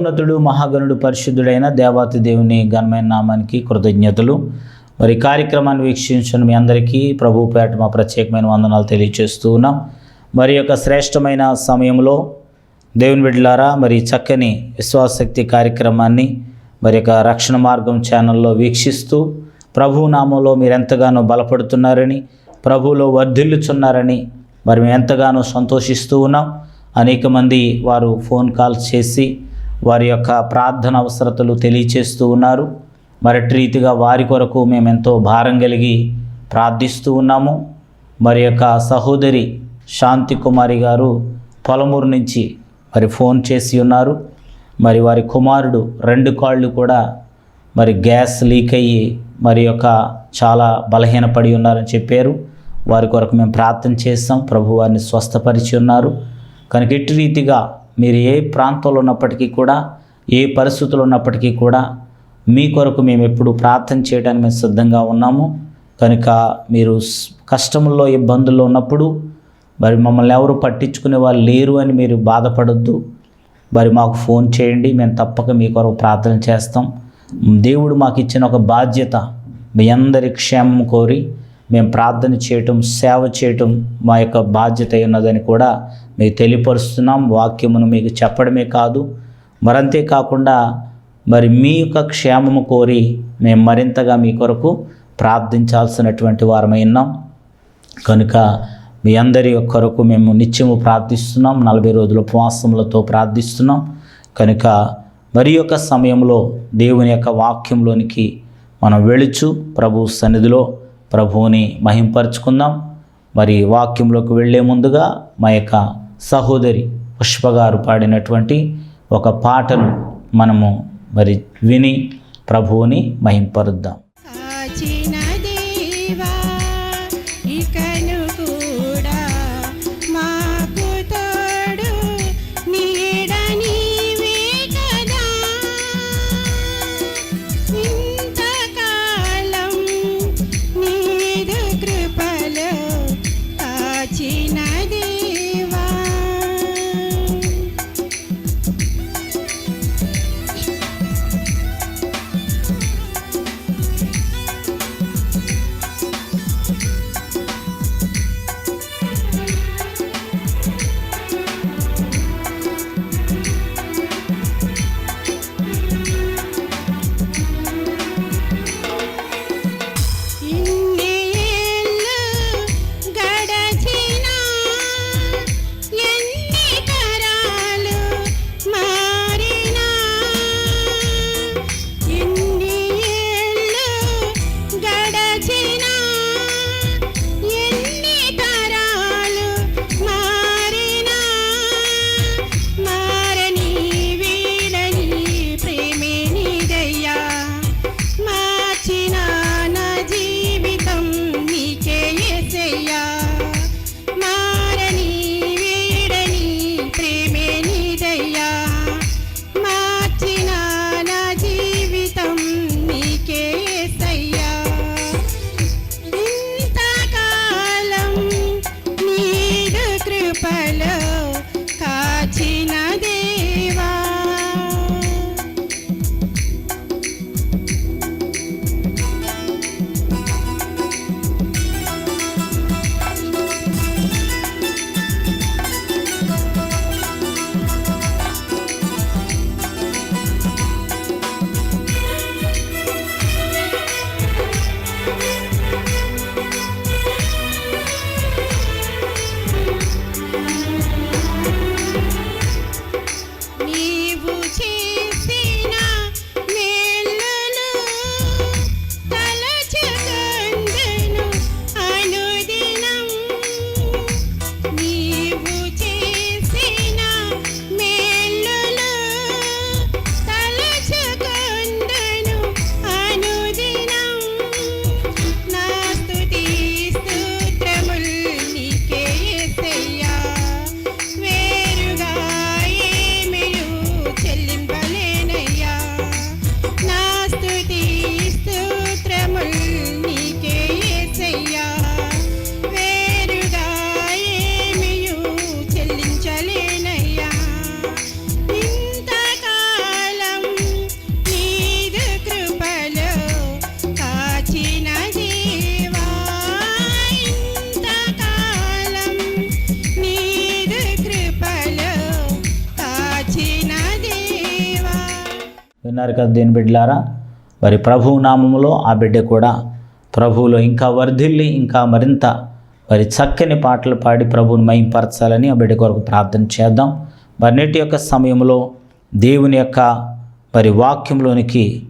మహోన్నతుడు మహాగణుడు పరిశుద్ధుడైన దేవాతి దేవుని ఘనమైన నామానికి కృతజ్ఞతలు. మరి కార్యక్రమాన్ని వీక్షించిన మీ అందరికీ ప్రభుపేట మా ప్రత్యేకమైన వందనాలు తెలియజేస్తూ ఉన్నాం. మరి యొక్క శ్రేష్టమైన సమయంలో దేవుని బిడ్డలారా మరి చక్కని విశ్వాసశక్తి కార్యక్రమాన్ని మరి యొక్క రక్షణ మార్గం ఛానల్లో వీక్షిస్తూ ప్రభు నామంలో మీరు ఎంతగానో బలపడుతున్నారని ప్రభువులో వర్ధిల్లుచున్నారని మరి మేము ఎంతగానో సంతోషిస్తూ ఉన్నాం. అనేక మంది వారు ఫోన్ కాల్స్ చేసి వారి యొక్క ప్రార్థన అవసరతలు తెలియచేస్తూ ఉన్నారు. మరటి రీతిగా వారి కొరకు మేము ఎంతో భారం కలిగి ప్రార్థిస్తూ ఉన్నాము. మరి యొక్క సహోదరి శాంతి కుమారి గారు పొలమూరు నుంచి మరి ఫోన్ చేసి ఉన్నారు. మరి వారి కుమారుడు రెండు కాళ్ళు కూడా మరి గ్యాస్ లీక్ అయ్యి మరి యొక్క చాలా బలహీనపడి ఉన్నారని చెప్పారు. వారి కొరకు మేము ప్రార్థన చేస్తాం. ప్రభు వారిని స్వస్థపరిచి ఉన్నారు. కనుక ఎట్టి రీతిగా మీరు ఏ ప్రాంతంలో ఉన్నప్పటికీ కూడా ఏ పరిస్థితులు ఉన్నప్పటికీ కూడా మీ కొరకు మేము ఎప్పుడు ప్రార్థన చేయడానికి మేము సిద్ధంగా ఉన్నాము. కనుక మీరు కష్టముల్లో కష్టంలో ఇబ్బందుల్లో ఉన్నప్పుడు మరి మమ్మల్ని ఎవరు పట్టించుకునే వాళ్ళు లేరు అని మీరు బాధపడద్దు. మరి మాకు ఫోన్ చేయండి మేము తప్పక మీ కొరకు ప్రార్థన చేస్తాం. దేవుడు మాకు ఇచ్చిన ఒక బాధ్యత మీ అందరి క్షేమం కోరి మేము ప్రార్థన చేయటం సేవ చేయటం మా యొక్క బాధ్యత ఉన్నదని కూడా మీకు తెలియపరుస్తున్నాం. వాక్యమును మీకు చెప్పడమే కాదు. మరంతే కాకుండా మరి మీ యొక్క క్షేమము కోరి మేము మరింతగా మీ కొరకు ప్రార్థించాల్సినటువంటి వారమై ఉన్నాం. కనుక మీ అందరి కొరకు మేము నిత్యము ప్రార్థిస్తున్నాం. నలభై రోజుల ఉపవాసములతో ప్రార్థిస్తున్నాం. కనుక మరి యొక్క సమయంలో దేవుని యొక్క వాక్యంలోనికి మనం వెళుచు ప్రభు సన్నిధిలో ప్రభువుని మహింపరచుకుందాం. మరి వాక్యంలోకి వెళ్ళే ముందుగా మా యొక్క సహోదరి పుష్ప గారు పాడినటువంటి ఒక పాటను మనము మరి విని ప్రభువుని మహింపరుద్దాం. విన్నారు కదా దేని బిడ్డలారా? మరి ప్రభు నామములో ఆ బిడ్డ కూడా ప్రభువులో ఇంకా వర్ధిల్లి ఇంకా మరింత మరి చక్కని పాటలు పాడి ప్రభువుని మయంపరచాలని ఆ బిడ్డ కొరకు ప్రార్థన చేద్దాం. మరి నేటి యొక్క సమయంలో దేవుని యొక్క మరి వాక్యంలోనికి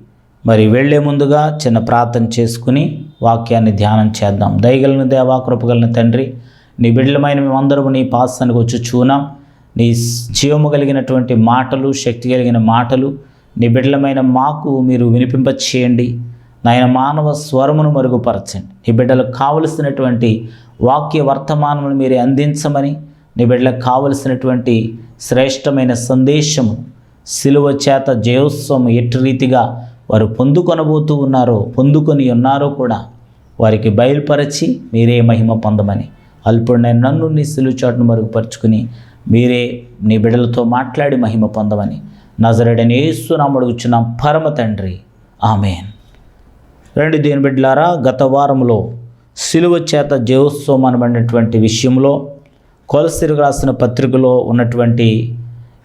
మరి వెళ్ళే ముందుగా చిన్న ప్రార్థన చేసుకుని వాక్యాన్ని ధ్యానం చేద్దాం. దయగలను దేవా కృపగలన తండ్రి నీ బిడ్డలమైన మేమందరము నీ పాస్తానికి వచ్చి చూనాం. నీ జీవము కలిగినటువంటి మాటలు శక్తి కలిగిన మాటలు నీ బిడ్డలమైన మాకు మీరు వినిపింపచేయండి. నాయన మానవ స్వరమును మరుగుపరచండి. నీ బిడ్డలకు కావలసినటువంటి వాక్య వర్తమానమును మీరే అందించమని నీ బిడ్డలకు కావలసినటువంటి శ్రేష్టమైన సందేశము సిలువ చేత జయోత్సవం ఎట్టి రీతిగా వారు పొందుకొనబోతూ ఉన్నారో పొందుకొని ఉన్నారో కూడా వారికి బయలుపరచి మీరే మహిమ పొందమని. అల్పుడైన నన్ను నీ సిలువ చాటును మరుగుపరుచుకుని మీరే నీ బిడ్డలతో మాట్లాడి మహిమ పొందమని. నజరడని ఏస్తున్నాం అడుగుచున్నాం పరమ తండ్రి. ఆమెన్. రెండు దేని బిడ్డలారా గత వారంలో సిలువ చేత జయోత్సవం అనబడినటువంటి విషయంలో కొలసిరుగు రాసిన పత్రికలో ఉన్నటువంటి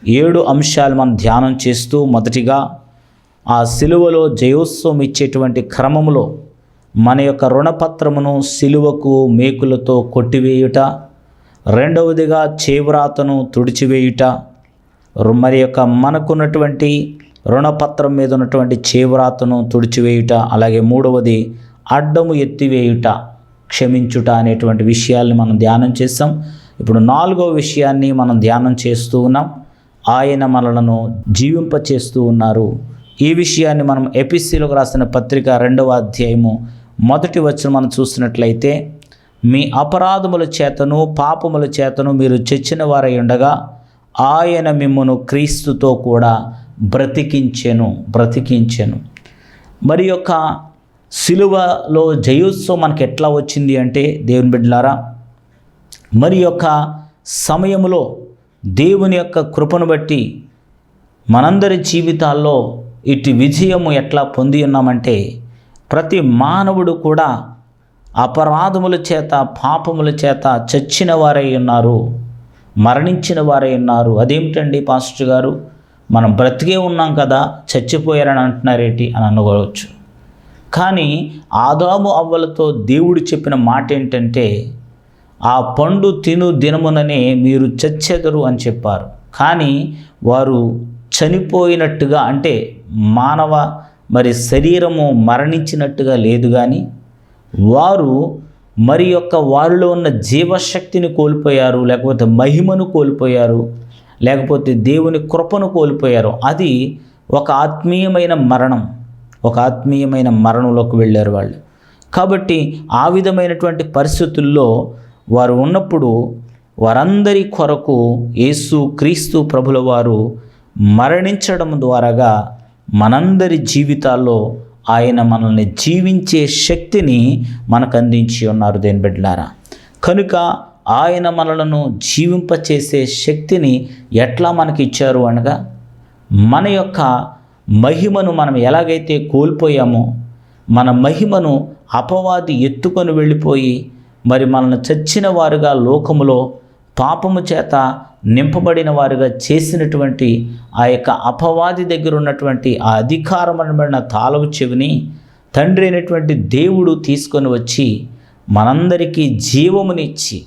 ఏడు అంశాలు మనం ధ్యానం చేస్తూ మొదటిగా ఆ సిలువలో జయోత్సవం ఇచ్చేటువంటి క్రమంలో మన యొక్క రుణపత్రమును సిలువకు మేకులతో కొట్టివేయుట రెండవదిగా చేవ్రాతను తుడిచివేయుట మరి యొక్క మనకున్నటువంటి రుణపత్రం మీద ఉన్నటువంటి చేవ్రాతను తుడిచివేయుట అలాగే మూడవది అడ్డము ఎత్తివేయుట క్షమించుట అనేటువంటి విషయాల్ని మనం ధ్యానం చేస్తాం. ఇప్పుడు నాలుగవ విషయాన్ని మనం ధ్యానం చేస్తూ ఉన్నాం. ఆయన మనలను జీవింపచేస్తూ ఉన్నారు. ఈ విషయాన్ని మనం ఎపిసిలకు రాసిన పత్రిక రెండవ అధ్యాయము మొదటి వచ్చిన మనం చూసినట్లయితే మీ అపరాధముల చేతను పాపముల చేతను మీరు చచ్చిన వారై ఉండగా ఆయన మిమ్మను క్రీస్తుతో కూడా బ్రతికించెను బ్రతికించెను. మరి యొక్క సిలువలో జయోత్సవం మనకి ఎట్లా వచ్చింది అంటే దేవుని బిడ్డలారా మరి యొక్క సమయంలో దేవుని యొక్క కృపను బట్టి మనందరి జీవితాల్లో ఇటు విజయము ఎట్లా పొంది ఉన్నామంటే ప్రతి మానవుడు కూడా అపరాధముల చేత పాపముల చేత చచ్చిన వారై ఉన్నారు. మరణించిన వారే ఉన్నారు. అదేమిటండి పాస్టర్ గారు? మనం బ్రతికే ఉన్నాం కదా చచ్చిపోయారని అంటున్నారేటి అని అనుకోవచ్చు. కానీ ఆదాము అవ్వలతో దేవుడు చెప్పిన మాట ఏంటంటే ఆ పండు తిను దినముననే మీరు చచ్చెదరు అని చెప్పారు. కానీ వారు చనిపోయినట్టుగా అంటే మానవ మరి శరీరము మరణించినట్టుగా లేదు కానీ వారు మరి యొక్క వారిలో ఉన్న జీవశక్తిని కోల్పోయారు లేకపోతే మహిమను కోల్పోయారు లేకపోతే దేవుని కృపను కోల్పోయారు. అది ఒక ఆత్మీయమైన మరణం. ఒక ఆత్మీయమైన మరణంలోకి వెళ్ళారు వాళ్ళు. కాబట్టి ఆ విధమైనటువంటి పరిస్థితుల్లో వారు ఉన్నప్పుడు వారందరి కొరకు యేసు క్రీస్తు ప్రభుల వారు మరణించడం ద్వారాగా మనందరి జీవితాల్లో ఆయన మనల్ని జీవించే శక్తిని మనకు అందించి ఉన్నారు దేని బిడ్డలారా. కనుక ఆయన మనలను జీవింపచేసే శక్తిని ఎట్లా మనకి ఇచ్చారు అనగా మన యొక్క మహిమను మనం ఎలాగైతే కోల్పోయామో మన మహిమను అపవాది ఎత్తుకొని వెళ్ళిపోయి మరి మనల్ని చచ్చిన వారుగా లోకములో పాపము చేత నింపబడిన వారుగా చేసినటువంటి ఆ యొక్క అపవాది దగ్గర ఉన్నటువంటి ఆ అధికారమైన తాళవు తాళపు చెవిని తండ్రి అయినటువంటి దేవుడు తీసుకొని వచ్చి మనందరికీ జీవమునిచ్చి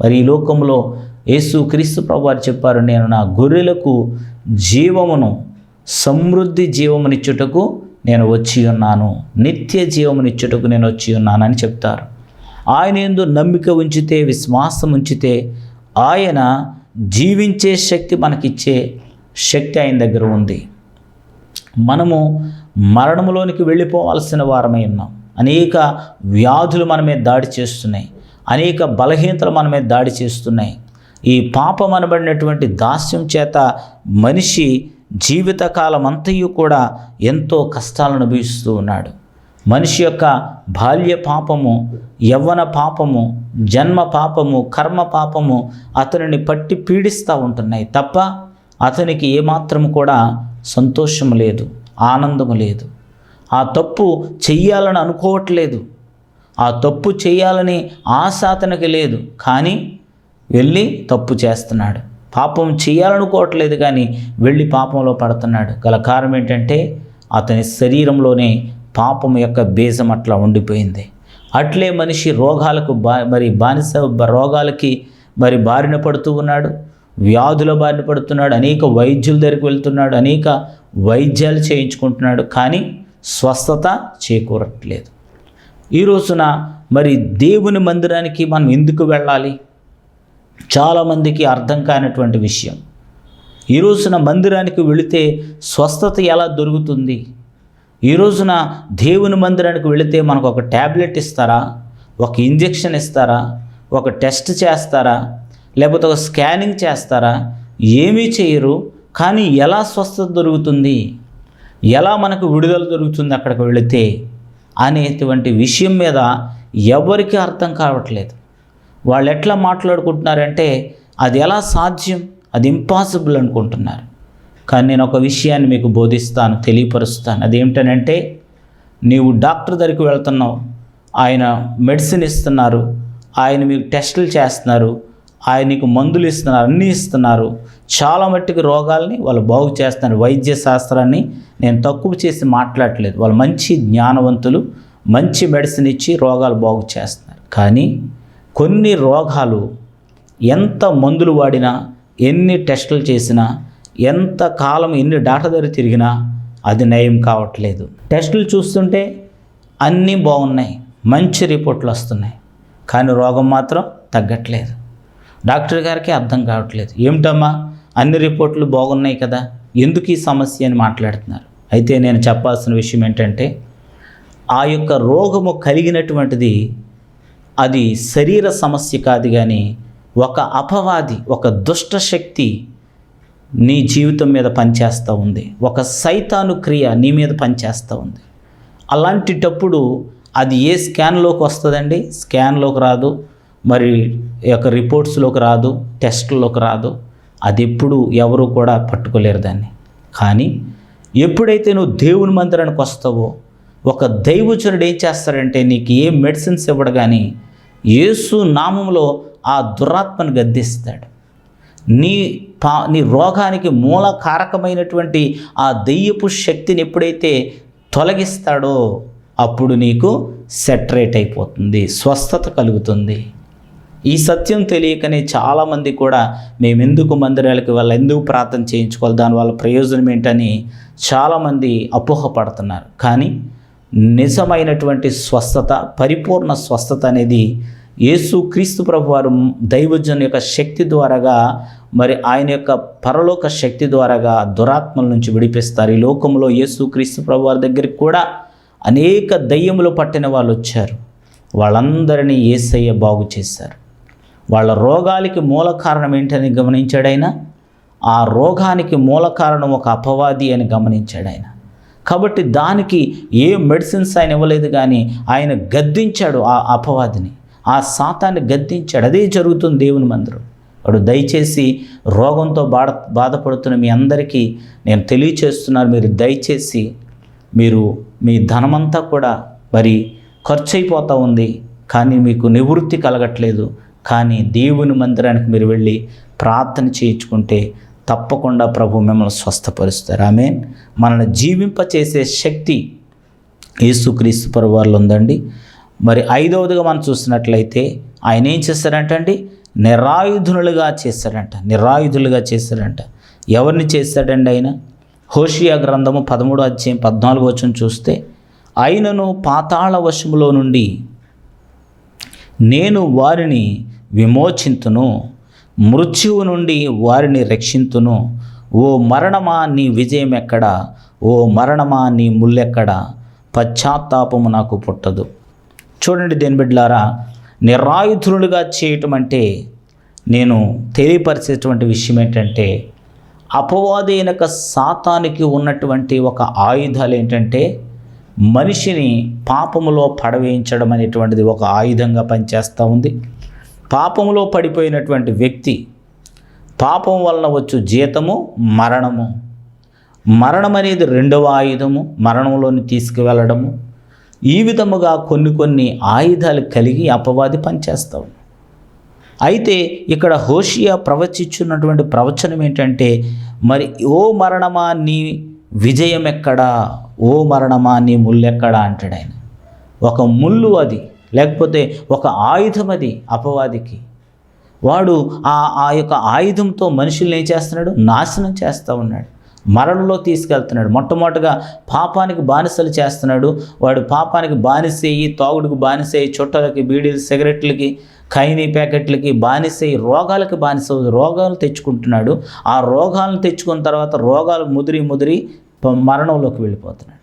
మరి ఈ లోకంలో యేసు క్రీస్తు ప్రభు వారు చెప్పారు నేను నా గొర్రెలకు జీవమును సమృద్ధి జీవమునిచ్చుటకు నేను వచ్చి ఉన్నాను. నిత్య జీవమునిచ్చుటకు నేను వచ్చి ఉన్నానని చెప్తారు. ఆయన ఎందు నమ్మిక ఉంచితే విశ్వాసం ఉంచితే ఆయన జీవించే శక్తి మనకిచ్చే శక్తి ఆయన దగ్గర ఉంది. మనము మరణములోనికి వెళ్ళిపోవాల్సిన వారమై ఉన్నాం. అనేక వ్యాధులు మన మీద దాడి చేస్తున్నాయి. అనేక బలహీనతలు మన మీద దాడి చేస్తున్నాయి. ఈ పాపం అనబడినటువంటి దాస్యం చేత మనిషి జీవితకాలం అంతయు కూడా ఎంతో కష్టాలను అనుభవిస్తూ ఉన్నాడు. మనిషి యొక్క బాల్య పాపము యవ్వన పాపము జన్మ పాపము కర్మ పాపము అతనిని పట్టి పీడిస్తూ ఉంటున్నాయి తప్ప అతనికి ఏమాత్రం కూడా సంతోషం లేదు ఆనందము లేదు. ఆ తప్పు చెయ్యాలని అనుకోవట్లేదు. ఆ తప్పు చేయాలని ఆశ అతనికి లేదు. కానీ వెళ్ళి తప్పు చేస్తున్నాడు. పాపం చేయాలనుకోవట్లేదు కానీ వెళ్ళి పాపంలో పడుతున్నాడు. గల కారణం ఏంటంటే అతని శరీరంలోనే పాపం యొక్క బీజం అట్లా ఉండిపోయింది. అట్లే మనిషి రోగాలకు బా మరి బానిస రోగాలకి మరి బారిన పడుతూ ఉన్నాడు. వ్యాధుల బారిన పడుతున్నాడు. అనేక వైద్యుల దగ్గరికి వెళ్తున్నాడు. అనేక వైద్యాలు చేయించుకుంటున్నాడు. కానీ స్వస్థత చేకూరట్లేదు. ఈ రోజున మరి దేవుని మందిరానికి మనం ఎందుకు వెళ్ళాలి? చాలామందికి అర్థం కానటువంటి విషయం. ఈ రోజున మందిరానికి వెళితే స్వస్థత ఎలా దొరుకుతుంది? ఈ రోజున దేవుని మందిరానికి వెళితే మనకు ఒక ట్యాబ్లెట్ ఇస్తారా? ఒక ఇంజెక్షన్ ఇస్తారా? ఒక టెస్ట్ చేస్తారా? లేకపోతే ఒక స్కానింగ్ చేస్తారా? ఏమీ చేయరు. కానీ ఎలా స్వస్థత దొరుకుతుంది? ఎలా మనకు విడుదల దొరుకుతుంది అక్కడికి వెళితే అనేటువంటి విషయం మీద ఎవరికి అర్థం కావట్లేదు. వాళ్ళు ఎట్లా మాట్లాడుకుంటున్నారంటే అది ఎలా సాధ్యం? అది ఇంపాసిబుల్ అనుకుంటున్నారు. కానీ నేను ఒక విషయాన్ని మీకు బోధిస్తాను తెలియపరుస్తాను. అదేమిటనంటే నీవు డాక్టర్ దగ్గరికి వెళ్తున్నావు ఆయన మెడిసిన్ ఇస్తున్నారు ఆయన మీకు టెస్టులు చేస్తున్నారు ఆయన నీకు మందులు ఇస్తున్నారు అన్నీ ఇస్తున్నారు. చాలా మట్టుకు రోగాల్ని వాళ్ళు బాగు చేస్తున్నారు. వైద్య శాస్త్రాన్ని నేను తక్కువ చేసి మాట్లాడట్లేదు వాళ్ళు మంచి జ్ఞానవంతులు మంచి మెడిసిన్ ఇచ్చి రోగాలు బాగు చేస్తున్నారు. కానీ కొన్ని రోగాలు ఎంత మందులు వాడినా ఎన్ని టెస్టులు చేసినా ఎంత కాలం ఎన్ని డాక్టర్ దగ్గర తిరిగినా అది నయం కావట్లేదు. టెస్టులు చూస్తుంటే అన్నీ బాగున్నాయి. మంచి రిపోర్ట్లు వస్తున్నాయి. కానీ రోగం మాత్రం తగ్గట్లేదు. డాక్టర్ గారికి అర్థం కావట్లేదు. ఏమిటమ్మా? అన్ని రిపోర్ట్లు బాగున్నాయి కదా? ఎందుకు ఈ సమస్య అని మాట్లాడుతున్నారు? అయితే నేను చెప్పాల్సిన విషయం ఏంటంటే ఆ యొక్క రోగము కలిగినటువంటిది అది శరీర సమస్య కాదు కానీ ఒక అపవాది ఒక దుష్ట శక్తి నీ జీవితం మీద పనిచేస్తూ ఉంది. ఒక సైతాను క్రియ నీ మీద పనిచేస్తూ ఉంది. అలాంటిటప్పుడు అది ఏ స్కాన్లోకి వస్తుందండి? స్కాన్లోకి రాదు. మరి ఈ యొక్క రిపోర్ట్స్లోకి రాదు. టెస్ట్లోకి రాదు. అది ఎప్పుడు ఎవరు కూడా పట్టుకోలేరు దాన్ని. కానీ ఎప్పుడైతే నువ్వు దేవుని మందిరానికి వస్తావో ఒక దైవచనుడు ఏం చేస్తాడంటే నీకు ఏ మెడిసిన్స్ ఇవ్వడు కానీ యేసు నామంలో ఆ దురాత్మను గద్దిస్తాడు. నీ పా నీ రోగానికి మూల కారకమైనటువంటి ఆ దెయ్యపు శక్తిని ఎప్పుడైతే తొలగిస్తాడో అప్పుడు నీకు సెటరేట్ అయిపోతుంది స్వస్థత కలుగుతుంది. ఈ సత్యం తెలియకనే చాలామంది కూడా మేము ఎందుకు మందిరాలకు వాళ్ళు ఎందుకు ప్రార్థన చేయించుకోవాలి దానివల్ల ప్రయోజనం ఏంటని చాలామంది అపోహపడుతున్నారు. కానీ నిజమైనటువంటి స్వస్థత పరిపూర్ణ స్వస్థత అనేది యేసు క్రీస్తు ప్రభు వారు దైవజన్ యొక్క శక్తి ద్వారాగా మరి ఆయన యొక్క పరలోక శక్తి ద్వారాగా దురాత్మల నుంచి విడిపిస్తారు. ఈ లోకంలో యేసు క్రీస్తు ప్రభు వారి దగ్గరికి కూడా అనేక దయ్యములు పట్టిన వాళ్ళు వచ్చారు. వాళ్ళందరినీ ఏసయ్య బాగు చేశారు. వాళ్ళ రోగాలకి మూల కారణం ఏంటని గమనించాడైనా ఆ రోగానికి మూల కారణం ఒక అపవాది అని గమనించాడు ఆయన. కాబట్టి దానికి ఏ మెడిసిన్స్ ఆయన ఇవ్వలేదు కానీ ఆయన గద్దించాడు ఆ అపవాదిని. ఆ శాతాన్ని గద్దించాడు. అదే జరుగుతుంది దేవుని మందిరం. అప్పుడు దయచేసి రోగంతో బాధ బాధపడుతున్న మీ అందరికీ నేను తెలియచేస్తున్నాను. మీరు దయచేసి మీరు మీ ధనమంతా కూడా మరి ఖర్చు అయిపోతూ ఉంది. కానీ మీకు నివృత్తి కలగట్లేదు. కానీ దేవుని మందిరానికి మీరు వెళ్ళి ప్రార్థన చేయించుకుంటే తప్పకుండా ప్రభు మిమ్మల్ని స్వస్థపరుస్తారు. ఆమె మనల్ని జీవింపచేసే శక్తి యేసుక్రీస్తు పరువార్లు ఉందండి. మరి ఐదవదిగా మనం చూసినట్లయితే ఆయన ఏం చేస్తారంటండి నిరాయుధులుగా చేశాడంట నిరాయుధులుగా చేశాడంట. ఎవరిని చేశాడండి ఆయన? హోషియా గ్రంథము పదమూడు అధ్యాయం పద్నాలుగు వచ్చిన చూస్తే ఆయనను పాతాళ వశములో నుండి నేను వారిని విమోచింతును మృత్యువు నుండి వారిని రక్షింతును. ఓ మరణమా నీ విజయం ఎక్కడ? ఓ మరణమా నీ ముల్లెక్కడ? పశ్చాత్తాపము నాకు పుట్టదు. చూడండి దేని బిడ్డలారా నిరాయుధులుగా చేయటం అంటే నేను తెలియపరిచేటువంటి విషయం ఏంటంటే అపవాదైనక సాతానికి ఉన్నటువంటి ఒక ఆయుధాలు ఏంటంటే మనిషిని పాపములో పడవేయించడం అనేటువంటిది ఒక ఆయుధంగా పనిచేస్తూ ఉంది. పాపములో పడిపోయినటువంటి వ్యక్తి పాపం వలన వచ్చు జీతము మరణము. మరణం అనేది రెండవ ఆయుధము మరణంలోని తీసుకువెళ్ళడము. ఈ విధముగా కొన్ని కొన్ని ఆయుధాలు కలిగి అపవాది పనిచేస్తావు. అయితే ఇక్కడ హోషియా ప్రవచించున్నటువంటి ప్రవచనం ఏంటంటే మరి ఓ మరణమా నీ విజయం ఎక్కడా? ఓ మరణమా నీ ముల్లెక్కడా అంటాడు ఆయన. ఒక ముళ్ళు అది లేకపోతే ఒక ఆయుధం అది అపవాదికి. వాడు ఆ ఆ యొక్క ఆయుధంతో మనుషుల్ని ఏం చేస్తున్నాడు? నాశనం చేస్తూ ఉన్నాడు. మరణంలో తీసుకెళ్తున్నాడు. మొట్టమొదటిగా పాపానికి బానిసలు చేస్తున్నాడు. వాడు పాపానికి బానిసేయి తాగుడుకు బానిసేయి చుట్టలకి బీడీలు సిగరెట్లకి ఖైనీ ప్యాకెట్లకి బానిసయ్యి రోగాలకి బానిస రోగాలు తెచ్చుకుంటున్నాడు. ఆ రోగాలను తెచ్చుకున్న తర్వాత రోగాలు ముదిరి ముదిరి మరణంలోకి వెళ్ళిపోతున్నాడు.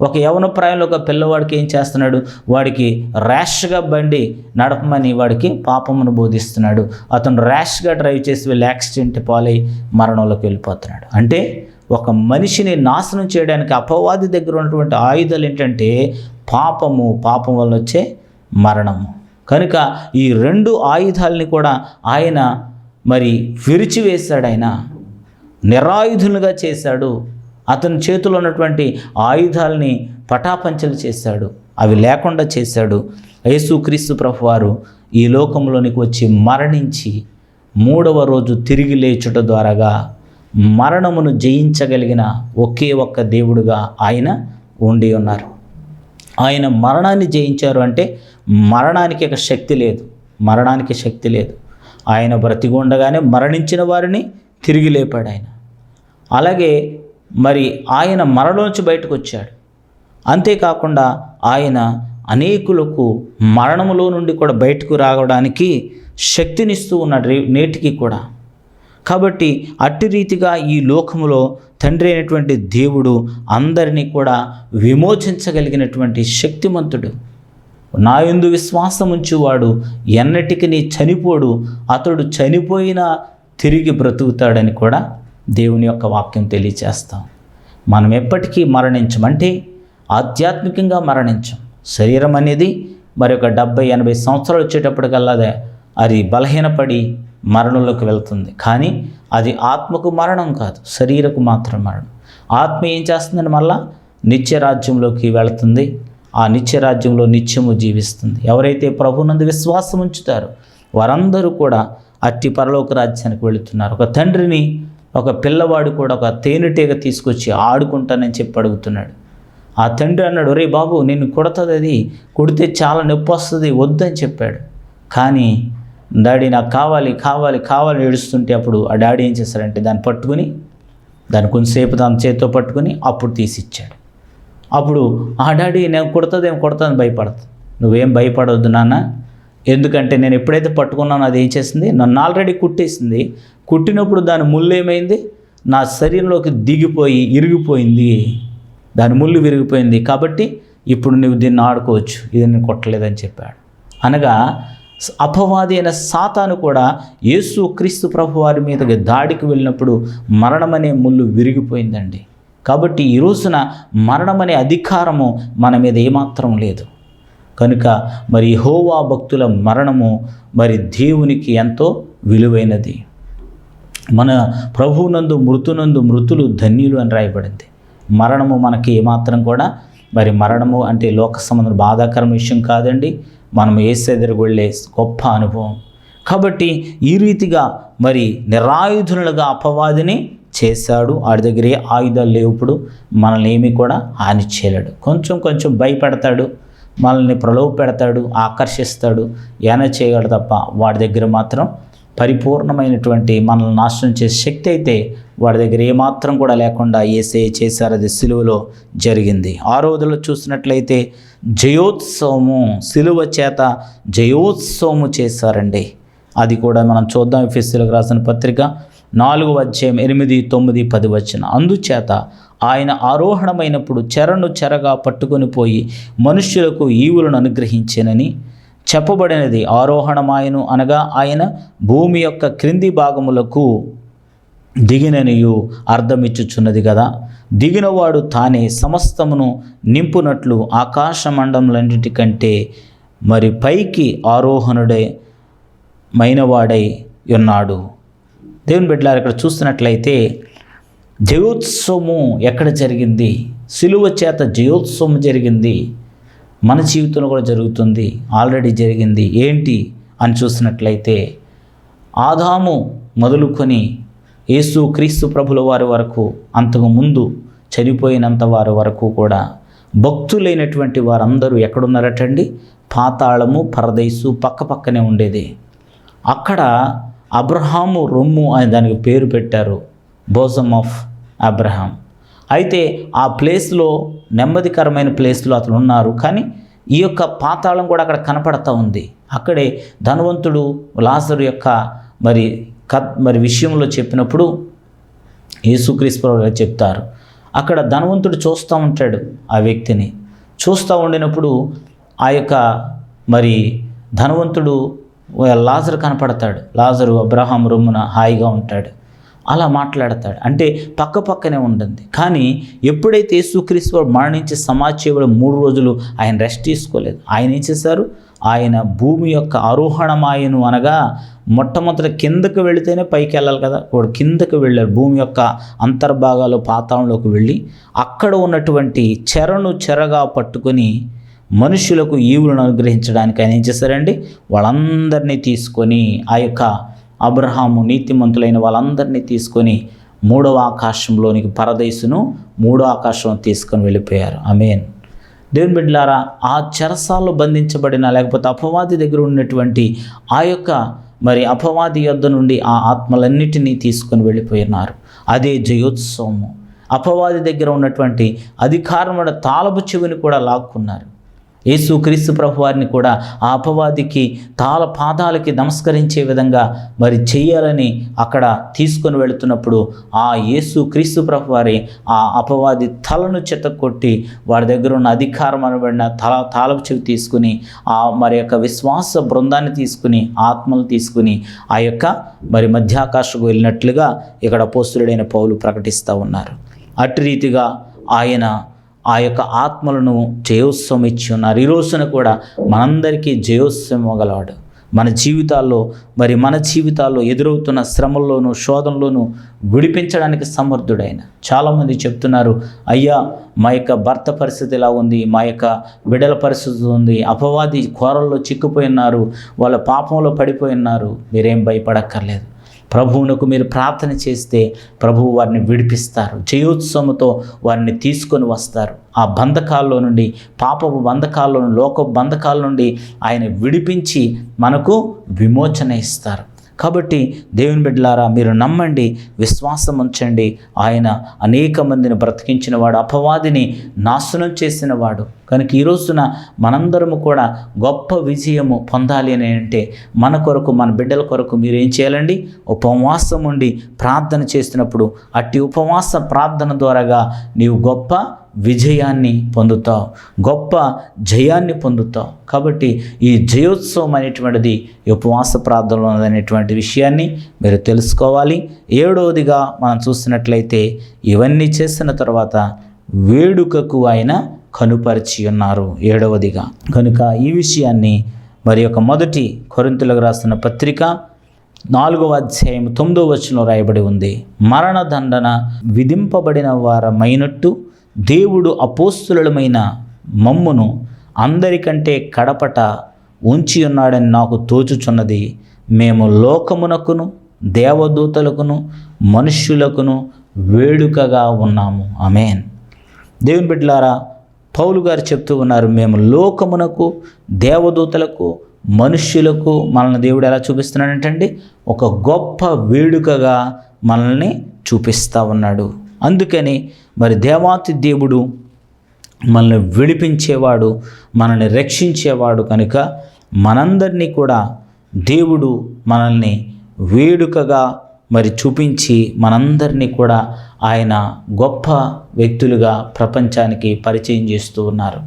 ఒక యవన ప్రాయంలో ఒక పిల్లవాడికి ఏం చేస్తున్నాడు? వాడికి ర్యాష్గా బండి నడపమని వాడికి పాపమును బోధిస్తున్నాడు. అతను ర్యాష్గా డ్రైవ్ చేసి వెళ్ళి యాక్సిడెంట్ పాలై మరణంలోకి వెళ్ళిపోతున్నాడు. అంటే ఒక మనిషిని నాశనం చేయడానికి అపవాది దగ్గర ఉన్నటువంటి ఆయుధాలు ఏంటంటే పాపము పాపం వల్ల వచ్చే మరణము. కనుక ఈ రెండు ఆయుధాలని కూడా ఆయన మరి విరిచివేశాడు ఆయన. నిరాయుధులుగా చేశాడు. అతని చేతిలో ఉన్నటువంటి ఆయుధాలని పటాపంచలు చేశాడు. అవి లేకుండా చేశాడు. యేసుక్రీస్తు ప్రభువారు ఈ లోకంలోనికి వచ్చి మరణించి మూడవ రోజు తిరిగి లేచుట ద్వారాగా మరణమును జయించగలిగిన ఒకే ఒక్క దేవుడుగా ఆయన ఉండి ఉన్నారు. ఆయన మరణాన్ని జయించారు అంటే మరణానికి ఇక శక్తి లేదు. మరణానికి శక్తి లేదు. ఆయన బ్రతికుండగానే మరణించిన వారిని తిరిగి లేపాడు ఆయన. అలాగే మరి ఆయన మరణం నుంచి బయటకు వచ్చాడు. అంతేకాకుండా ఆయన అనేకులకు మరణములో నుండి కూడా బయటకు రావడానికి శక్తినిస్తూ ఉన్నాడు రే- నేటికి కూడా. కాబట్టి అట్టి రీతిగా ఈ లోకములో తండ్రి అయినటువంటి దేవుడు అందరినీ కూడా విమోచించగలిగినటువంటి శక్తిమంతుడు. నా ఎందు విశ్వాసం ఉంచువాడు ఎన్నటికి నీ చనిపోడు అతడు చనిపోయినా తిరిగి బ్రతుకుతాడని కూడా దేవుని యొక్క వాక్యం తెలియచేస్తాం. మనం ఎప్పటికీ మరణించమంటే ఆధ్యాత్మికంగా మరణించం. శరీరం అనేది మరి ఒక డెబ్బై ఎనభై సంవత్సరాలు వచ్చేటప్పటికల్లా అది బలహీనపడి మరణంలోకి వెళ్తుంది. కానీ అది ఆత్మకు మరణం కాదు శరీరకు మాత్రం మరణం. ఆత్మ ఏం చేస్తుందని మళ్ళా? నిత్యరాజ్యంలోకి వెళుతుంది. ఆ నిత్యరాజ్యంలో నిత్యము జీవిస్తుంది. ఎవరైతే ప్రభునందు విశ్వాసం ఉంచుతారో వారందరూ కూడా అట్టి పరలోక రాజ్యానికి వెళుతున్నారు. ఒక తండ్రిని ఒక పిల్లవాడు కూడా ఒక తేనెటీగ తీసుకొచ్చి ఆడుకుంటానని చెప్పి అడుగుతున్నాడు. ఆ తండ్రి అన్నాడు రే బాబు నిన్ను కొడుతుంది అది. కొడితే చాలా నొప్పి వస్తుంది వద్దని చెప్పాడు. కానీ డాడీ నాకు కావాలి కావాలి కావాలి ఏడుస్తుంటే అప్పుడు ఆ డాడీ ఏం చేశాడంటే దాన్ని పట్టుకుని దాన్ని కొంతసేపు దాని చేతితో పట్టుకుని అప్పుడు తీసిచ్చాడు. అప్పుడు ఆ డాడీ నేను కొడుతుందేం కొడుతుంది భయపడదు. నువ్వేం భయపడవద్దు నాన్న. ఎందుకంటే నేను ఎప్పుడైతే పట్టుకున్నానో అది ఏం చేసింది? నన్ను ఆల్రెడీ కుట్టేసింది. కుట్టినప్పుడు దాని ముళ్ళు ఏమైంది? నా శరీరంలోకి దిగిపోయి ఇరిగిపోయింది. దాని ముళ్ళు విరిగిపోయింది. కాబట్టి ఇప్పుడు నువ్వు దీన్ని ఆడుకోవచ్చు. ఇది నేను కొట్టలేదని చెప్పాడు. అనగా అపవాది అయిన సాతాను కూడా యేసు క్రీస్తు ప్రభు వారి మీదకి దాడికి వెళ్ళినప్పుడు మరణం అనే ముళ్ళు విరిగిపోయిందండి. కాబట్టి ఈ రోజున మరణం అనే అధికారము మన మీద ఏమాత్రం లేదు. కనుక మరి హోవా భక్తుల మరణము మరి దేవునికి ఎంతో విలువైనది. మన ప్రభువునందు మృతునందు మృతులు ధన్యులు అని రాయబడింది. మరణము మనకి ఏమాత్రం కూడా మరి మరణము అంటే లోక సంబంధం బాధాకరమైన విషయం కాదండి. మనం ఏసేదరికి వెళ్ళే గొప్ప అనుభవం. కాబట్టి ఈ రీతిగా మరి నిరాయుధులుగా అపవాదిని చేశాడు. వాడి దగ్గర ఏ ఆయుధాలు లేవు ఇప్పుడు. మనల్ని ఏమీ కూడా హాని చేయలేడు. కొంచెం కొంచెం భయపెడతాడు. మనల్ని ప్రలోభ పెడతాడు ఆకర్షిస్తాడు ఏమైనా చేయగలడు తప్ప వాడి దగ్గర మాత్రం పరిపూర్ణమైనటువంటి మనల్ని నాశనం చేసే శక్తి అయితే వాడి దగ్గర ఏమాత్రం కూడా లేకుండా ఏసే చేశారు అది సిలువలో జరిగింది. ఆ రోజుల్లో చూసినట్లయితే జయోత్సవము సిలువ చేత జయోత్సవము చేశారండి. అది కూడా మనం చూద్దాం ఎఫ్ఎస్సీలకు రాసిన పత్రిక నాలుగు అధ్యాయం ఎనిమిది తొమ్మిది పది వచ్చిన అందుచేత ఆయన ఆరోహణమైనప్పుడు చెరను చెరగా పట్టుకొని పోయి మనుష్యులకు ఈవులను అనుగ్రహించానని చెప్పబడినది ఆరోహణమాయను అనగా ఆయన భూమి యొక్క క్రింది భాగములకు దిగిననియు అర్థమిచ్చుచున్నది కదా దిగినవాడు తానే సమస్తమును నింపునట్లు ఆకాశ మండములన్నిటికంటే మరి పైకి ఆరోహణుడే మైనవాడై ఉన్నాడు. దేవుని బిడ్డలారు ఇక్కడ చూస్తున్నట్లయితే జయోత్సవము ఎక్కడ జరిగింది? సిలువ చేత జయోత్సవం జరిగింది. మన జీవితంలో కూడా జరుగుతుంది. ఆల్రెడీ జరిగింది. ఏంటి? అని చూసినట్లయితే ఆదాము మొదలుకొని యేసు క్రీస్తు ప్రభుల వారి వరకు అంతకు ముందు చనిపోయినంత వారి వరకు కూడా భక్తులైనటువంటి వారందరూ ఎక్కడున్నారటండి? పాతాళము పరదైసు పక్క పక్కనే ఉండేది. అక్కడ అబ్రహాము రొమ్ము అని దానికి పేరు పెట్టారు. Bosom of Abraham. అయితే ఆ ప్లేస్లో నెమ్మదికరమైన ప్లేస్లో అతను ఉన్నారు. కానీ ఈ యొక్క పాతాళం కూడా అక్కడ కనపడతా ఉంది. అక్కడే ధనవంతుడు లాజరు యొక్క మరి కత్ మరి విషయంలో చెప్పినప్పుడు యేసుక్రీస్తు చెప్తారు. అక్కడ ధనవంతుడు చూస్తూ ఉంటాడు ఆ వ్యక్తిని. చూస్తూ ఉండినప్పుడు ఆ యొక్క మరి ధనవంతుడు లాజరు కనపడతాడు. లాజరు అబ్రహాం రొమ్మున హాయిగా ఉంటాడు. అలా మాట్లాడతాడు. అంటే పక్క పక్కనే ఉంటుంది. కానీ ఎప్పుడైతే యేసుక్రీస్తు వారు మరణించి సమాచేయబడి మూడు రోజులు ఆయన రెస్ట్ తీసుకోలేదు. ఆయన ఏం చేశారు? ఆయన భూమి యొక్క ఆరోహణమాయను అనగా మొట్టమొదటి కిందకు వెళితేనే పైకి వెళ్ళాలి కదా? వాడు కిందకు వెళ్ళారు భూమి యొక్క అంతర్భాగాలు పాతాళంలోకి వెళ్ళి అక్కడ ఉన్నటువంటి చెరను చెరగా పట్టుకొని మనుషులకు ఈవులను అనుగ్రహించడానికి ఆయన ఏం చేశారండి? వాళ్ళందరినీ తీసుకొని ఆ యొక్క అబ్రహాము నీతిమంతులైన వాళ్ళందరినీ తీసుకొని మూడవ ఆకాశంలోనికి పరదేశును మూడో ఆకాశం తీసుకొని వెళ్ళిపోయారు. అమేన్ దేవుని బిడ్డలారా ఆ చెరసాల్లో బంధించబడిన లేకపోతే అపవాది దగ్గర ఉన్నటువంటి ఆ యొక్క మరి అపవాది యొద్ద నుండి ఆ ఆత్మలన్నిటినీ తీసుకొని వెళ్ళిపోయినారు. అదే జయోత్సవము. అపవాది దగ్గర ఉన్నటువంటి అధికారముడ తాళపు చెవిని కూడా లాక్కున్నారు. యేసుక్రీస్తు ప్రభు వారిని కూడా ఆ అపవాదికి తాళ పాదాలకి నమస్కరించే విధంగా మరి చేయాలని అక్కడ తీసుకొని వెళుతున్నప్పుడు ఆ యేసు క్రీస్తు ప్రభు వారి ఆ అపవాది తలను చెత్త కొట్టి వారి దగ్గర ఉన్న అధికారం అనబడిన తల తాళపు చెవి తీసుకుని ఆ మరి యొక్క విశ్వాస బృందాన్ని తీసుకుని ఆత్మలు తీసుకుని ఆ యొక్క మరి మధ్యాకాశకు వెళ్ళినట్లుగా ఇక్కడ పోస్తుడైన పౌలు ప్రకటిస్తూ ఉన్నారు. అటు రీతిగా ఆయన ఆ యొక్క ఆత్మలను జయోత్సవం ఇచ్చి ఉన్నారు. ఈ రోజున కూడా మనందరికీ జయోత్సవం ఇవ్వగలవాడు. మన జీవితాల్లో మరి మన జీవితాల్లో ఎదురవుతున్న శ్రమల్లోనూ శోధనలోనూ విడిపించడానికి సమర్థుడైన. చాలామంది చెప్తున్నారు అయ్యా మా యొక్క భర్త పరిస్థితి ఎలా ఉంది? మా యొక్క బిడల పరిస్థితి ఉంది. అపవాది కోరల్లో చిక్కుపోయి ఉన్నారు. వాళ్ళ పాపంలో పడిపోయి ఉన్నారు. మీరేం భయపడక్కర్లేదు. ప్రభువునకు మీరు ప్రార్థన చేస్తే ప్రభువు వారిని విడిపిస్తారు. జయోత్సవంతో వారిని తీసుకొని వస్తారు. ఆ బంధకాల్లో నుండి పాపపు బంధకాల్లో లోక బంధకాల నుండి ఆయన విడిపించి మనకు విమోచన ఇస్తారు. కాబట్టి దేవుని బిడ్డలారా మీరు నమ్మండి విశ్వాసం ఉంచండి. ఆయన అనేక మందిని బ్రతికించిన వాడు అపవాదిని నాశనం చేసిన వాడు కనుక ఈ రోజున మనందరము కూడా గొప్ప విజయము పొందాలి అని అంటే మన కొరకు మన బిడ్డల కొరకు మీరు ఏం చేయాలండి? ఉపవాసం ఉండి ప్రార్థన చేసినప్పుడు అట్టి ఉపవాస ప్రార్థన ద్వారాగా నీవు గొప్ప విజయాన్ని పొందుతావు గొప్ప జయాన్ని పొందుతావు. కాబట్టి ఈ జయోత్సవం అనేటువంటిది ఉపవాస ప్రార్థనలో ఉన్నదనేటువంటి విషయాన్ని మీరు తెలుసుకోవాలి. ఏడవదిగా మనం చూసినట్లయితే ఇవన్నీ చేసిన తర్వాత వేడుకకు ఆయన కనుపరిచి ఉన్నారు. ఏడవదిగా. కనుక ఈ విషయాన్ని మరి యొక్క మొదటి కొరింతలకు రాస్తున్న పత్రిక నాలుగవ అధ్యాయం తొమ్మిదవ వచనంలో రాయబడి ఉంది. మరణదండన విధింపబడిన వారమైనట్టు దేవుడు అపోస్తులమైన మమ్మును అందరికంటే కడపట ఉంచి ఉన్నాడని నాకు తోచుచున్నది. మేము లోకమునకును దేవదూతలకును మనుష్యులకును వేడుకగా ఉన్నాము. అమేన్ దేవుని బిడ్డలారా పౌలు గారు చెప్తూ ఉన్నారు మేము లోకమునకు దేవదూతలకు మనుష్యులకు మనల్ని దేవుడు ఎలా చూపిస్తున్నాడంటండి? ఒక గొప్ప వేడుకగా మనల్ని చూపిస్తూ ఉన్నాడు. అందుకని మరి దేవాతి దేవుడు మనల్ని విడిపించేవాడు మనల్ని రక్షించేవాడు కనుక మనందరినీ కూడా దేవుడు మనల్ని వేడుకగా మరి చూపించి మనందరినీ కూడా ఆయన గొప్ప వ్యక్తులుగా ప్రపంచానికి పరిచయం చేస్తూ ఉన్నారు.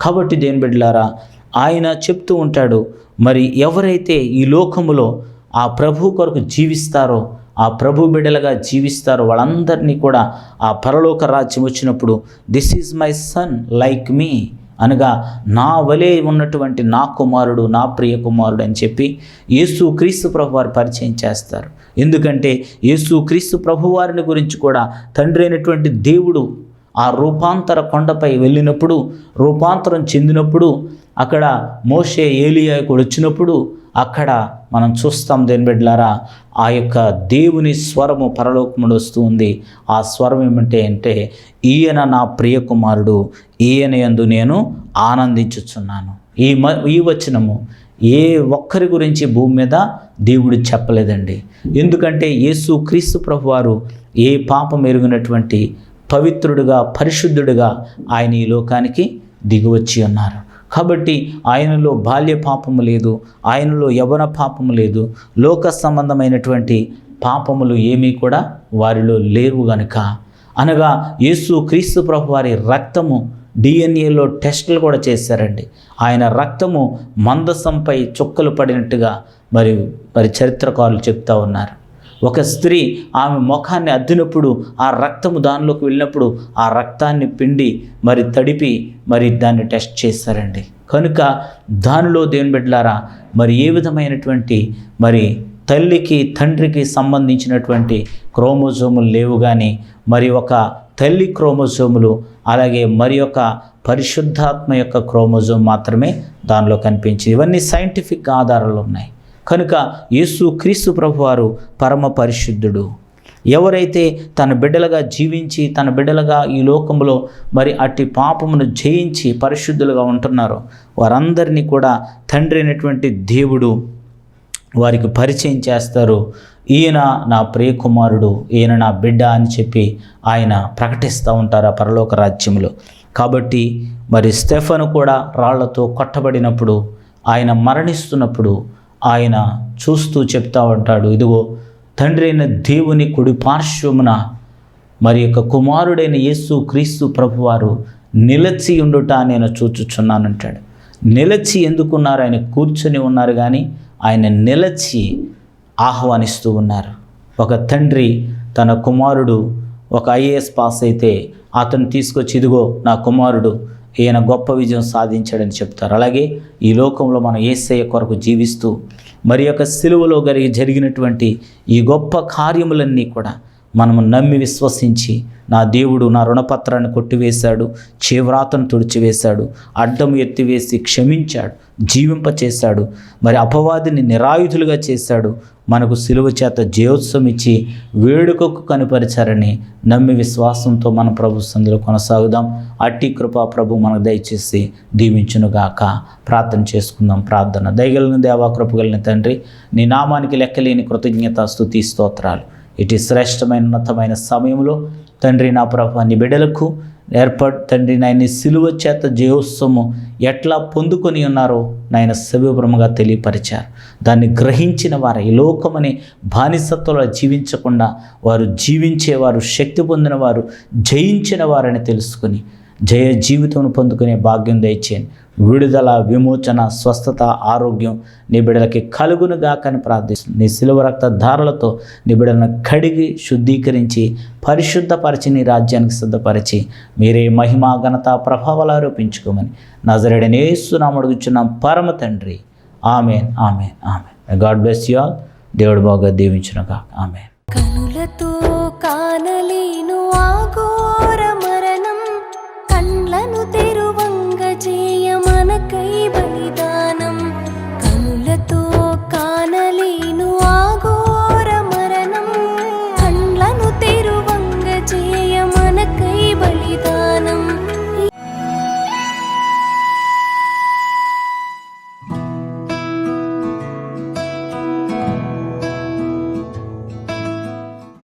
కాబట్టి దేని బిడ్డలారా ఆయన చెప్తూ ఉంటాడు మరి ఎవరైతే ఈ లోకములో ఆ ప్రభు కొరకు జీవిస్తారో ఆ ప్రభు బిడలుగా జీవిస్తారు వాళ్ళందరినీ కూడా ఆ పరలోక రాజ్యం వచ్చినప్పుడు this is my son like me అనగా నా వలే ఉన్నటువంటి నా కుమారుడు నా ప్రియ కుమారుడు అని చెప్పి యేసు క్రీస్తు ప్రభు వారు పరిచయం చేస్తారు. ఎందుకంటే యేసు క్రీస్తు ప్రభు వారిని గురించి కూడా తండ్రి అయినటువంటి దేవుడు ఆ రూపాంతర కొండపై వెళ్ళినప్పుడు రూపాంతరం చెందినప్పుడు అక్కడ మోషే ఏలియా కూడా వచ్చినప్పుడు అక్కడ మనం చూస్తాం దేని బిడ్డలారా ఆ యొక్క దేవుని స్వరము పరలోకముడు వస్తూ ఉంది. ఆ స్వరం ఏమంటే అంటే ఈయన నా ప్రియ కుమారుడు ఈయన యందు నేను ఆనందించుచున్నాను. ఈ మ ఈ వచనము ఏ ఒక్కరి గురించి భూమి మీద దేవుడు చెప్పలేదండి. ఎందుకంటే యేసు క్రీస్తు ప్రభు వారు ఏ పాపం ఎరుగినటువంటి పవిత్రుడుగా పరిశుద్ధుడుగా ఆయన ఈ లోకానికి దిగువచ్చి ఉన్నారు. కాబట్టి ఆయనలో బాల్య పాపము లేదు ఆయనలో యవన పాపము లేదు లోక సంబంధమైనటువంటి పాపములు ఏమీ కూడా వారిలో లేవు గనుక. అనగా యేసు క్రీస్తు ప్రభు వారి రక్తము డిఎన్ఏలో టెస్టులు కూడా చేశారండి. ఆయన రక్తము మందసంపై చుక్కలు పడినట్టుగా మరి మరి చరిత్రకారులు చెప్తా ఉన్నారు. ఒక స్త్రీ ఆమె ముఖాన్ని అద్దినప్పుడు ఆ రక్తము దానిలోకి వెళ్ళినప్పుడు ఆ రక్తాన్ని పిండి మరి తడిపి మరి దాన్ని టెస్ట్ చేశారండి. కనుక దానిలో దేవుని బిడ్డలారా మరి ఏ విధమైనటువంటి మరి తల్లికి తండ్రికి సంబంధించినటువంటి క్రోమోజోములు లేవు కానీ మరి ఒక తల్లి క్రోమోజోములు అలాగే మరి ఒక పరిశుద్ధాత్మ యొక్క క్రోమోజోమ్ మాత్రమే దానిలో కనిపించింది. ఇవన్నీ సైంటిఫిక్ ఆధారాలు ఉన్నాయి. కనుక యేసు క్రీస్తు ప్రభువారు పరమ పరిశుద్ధుడు. ఎవరైతే తన బిడ్డలుగా జీవించి తన బిడ్డలుగా ఈ లోకంలో మరి అట్టి పాపమును జయించి పరిశుద్ధులుగా ఉంటున్నారో వారందరినీ కూడా తండ్రి అయినటువంటి దేవుడు వారికి పరిచయం చేస్తారు. ఈయన నా ప్రియకుమారుడు ఈయన నా బిడ్డ అని చెప్పి ఆయన ప్రకటిస్తూ ఉంటారు ఆ పరలోక రాజ్యంలో కాబట్టి మరి స్టెఫను కూడా రాళ్ళతో కొట్టబడినప్పుడు ఆయన మరణిస్తున్నప్పుడు ఆయన చూస్తూ చెప్తా ఉంటాడు ఇదిగో తండ్రి అయిన దేవుని కుడి పార్శ్వమున మరి యొక్క కుమారుడైన యేసు క్రీస్తు ప్రభువారు నిలచి ఉండుట నేను చూచుచున్నానంటాడు నిలచి ఎందుకున్నారు? ఆయన కూర్చొని ఉన్నారు కానీ ఆయన నిలచి ఆహ్వానిస్తూ ఉన్నారు. ఒక తండ్రి తన కుమారుడు ఒక ఐఏఎస్ పాస్ అయితే అతను తీసుకొచ్చి ఇదిగో నా కుమారుడు ఈయన గొప్ప విజయం సాధించాడని చెప్తారు. అలాగే ఈ లోకంలో మనం ఏసయ్య కొరకు జీవిస్తూ మరి యొక్క సిలువలో జరిగినటువంటి ఈ గొప్ప కార్యములన్నీ కూడా మనము నమ్మి విశ్వసించి నా దేవుడు నా రుణపత్రాన్ని కొట్టివేశాడు చేవ్రాతను తుడిచివేశాడు అడ్డం ఎత్తివేసి క్షమించాడు జీవింపచేశాడు మరి అపవాదిని నిరాయుధులుగా చేశాడు మనకు సిలువ చేత జయోత్సవం ఇచ్చి వేడుకకు కనుపరిచారని నమ్మి విశ్వాసంతో మన ప్రభు సందులో కొనసాగుదాం. అట్టి కృపా ప్రభు మనకు దయచేసి దీవించునుగాక. ప్రార్థన చేసుకుందాం ప్రార్థన. దయగలిగిన దేవా కృపగలిగిన తండ్రి నీ నామానికి లెక్కలేని కృతజ్ఞత స్థుతి స్తోత్రాలు. ఇటు శ్రేష్టమైన ఉన్నతమైన సమయంలో తండ్రి నా ప్రభు నీ బిడ్డలకు ఏర్పాటు తండ్రి నాయన సిలువ చేత జయోత్సవము ఎట్లా పొందుకొని ఉన్నారో నాయన సవివరముగా తెలియపరిచారు. దాన్ని గ్రహించిన వారు ఈ లోకమని బానిసత్వంలో జీవించకుండా వారు జీవించేవారు శక్తి పొందిన వారు జయించిన వారని తెలుసుకుని జయ జీవితం పొందుకునే భాగ్యం దయచేయండి. విడుదల విమోచన స్వస్థత ఆరోగ్యం నీ బిడ్డలకి కలుగునుగాకని ప్రార్థిస్తుంది నీ సిలువ రక్త ధారలతో నీ బిడ్డలను కడిగి శుద్ధీకరించి పరిశుద్ధపరిచి నీ రాజ్యానికి సిద్ధపరిచి మీరే మహిమా ఘనత ప్రభావాలు ఆరోపించుకోమని నజరడనేస్తున్నాం అడుగుచున్నాం. పరమ తండ్రి. Amen amen amen. God bless you all దేవుడు బాగా దీవించునుగా ఆమెన్.